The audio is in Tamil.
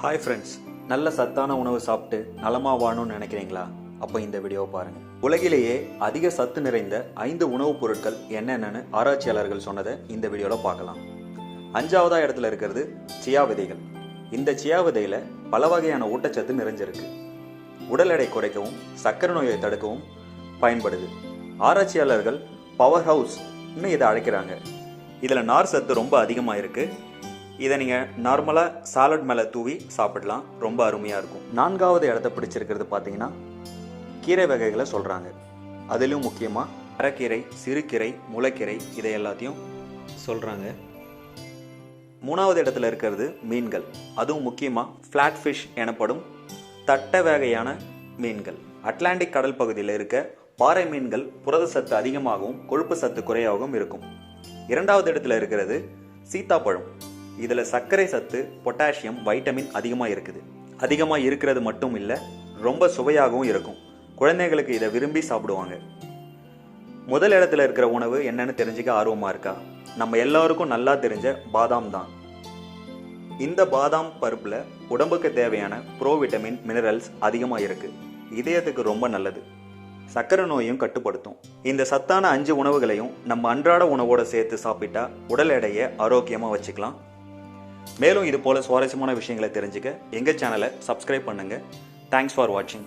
ஹாய் ஃப்ரெண்ட்ஸ் நல்ல சத்தான உணவு சாப்பிட்டு நலமாக வாழணும்னு நினைக்கிறீங்களா? அப்போ இந்த வீடியோவை பாருங்கள் உலகிலேயே அதிக சத்து நிறைந்த ஐந்து உணவுப் பொருட்கள் என்னென்னு ஆராய்ச்சியாளர்கள் சொன்னதை இந்த வீடியோவில் பார்க்கலாம். அஞ்சாவதா இடத்துல இருக்கிறது சியா விதைகள். இந்த சியா விதையில் பல வகையான ஊட்டச்சத்து நிறைஞ்சிருக்கு. உடல் எடை குறைக்கவும் சர்க்கரை நோயை தடுக்கவும் பயன்படுது. ஆராய்ச்சியாளர்கள் பவர் ஹவுஸ் இதை அழைக்கிறாங்க. இதில் நார் சத்து ரொம்ப அதிகமாக இருக்குது இதை நீங்கள் நார்மலாக சாலட் மேலே தூவி சாப்பிடலாம். ரொம்ப அருமையாக இருக்கும். நான்காவது இடத்த பிடிச்சிருக்கிறது பார்த்தீங்கன்னா கீரை வகைகளை சொல்கிறாங்க அதிலும் முக்கியமாக அரைக்கீரை சிறுகீரை முளைக்கீரை இதை எல்லாத்தையும் சொல்கிறாங்க மூணாவது இடத்துல இருக்கிறது மீன்கள். அதுவும் முக்கியமாக ஃப்ளாட் ஃபிஷ் எனப்படும் தட்ட வகையான மீன்கள். அட்லாண்டிக் கடல் பகுதியில் இருக்க பாறை மீன்கள் புரத சத்து அதிகமாகவும் கொழுப்பு சத்து குறையாகவும் இருக்கும். இரண்டாவது இடத்துல இருக்கிறது சீத்தாப்பழம். இதில் சர்க்கரை சத்து பொட்டாசியம் வைட்டமின் அதிகமாக இருக்குது. அதிகமாக இருக்கிறது மட்டும் இல்லை ரொம்ப சுவையாகவும் இருக்கும். குழந்தைகளுக்கு இதை விரும்பி சாப்பிடுவாங்க. முதல் இடத்துல இருக்கிற உணவு என்னன்னு தெரிஞ்சுக்க ஆர்வமாக இருக்கா? நம்ம எல்லாருக்கும் நல்லா தெரிஞ்ச பாதாம் தான். இந்த பாதாம் பருப்பில் உடம்புக்கு தேவையான ப்ரோ விட்டமின் மினரல்ஸ் அதிகமாக இருக்கு. இதயத்துக்கு ரொம்ப நல்லது. சக்கரை நோயும் கட்டுப்படுத்தும். இந்த சத்தான அஞ்சு உணவுகளையும் நம்ம அன்றாட உணவோடு சேர்த்து சாப்பிட்டா உடல் எடையை ஆரோக்கியமாக வச்சுக்கலாம். மேலும் இது போல சுவாரஸ்யமான விஷயங்களை தெரிஞ்சுக்க எங்கள் சேனலை சப்ஸ்கிரைப் பண்ணுங்க. தேங்க்ஸ் ஃபார் வாட்சிங்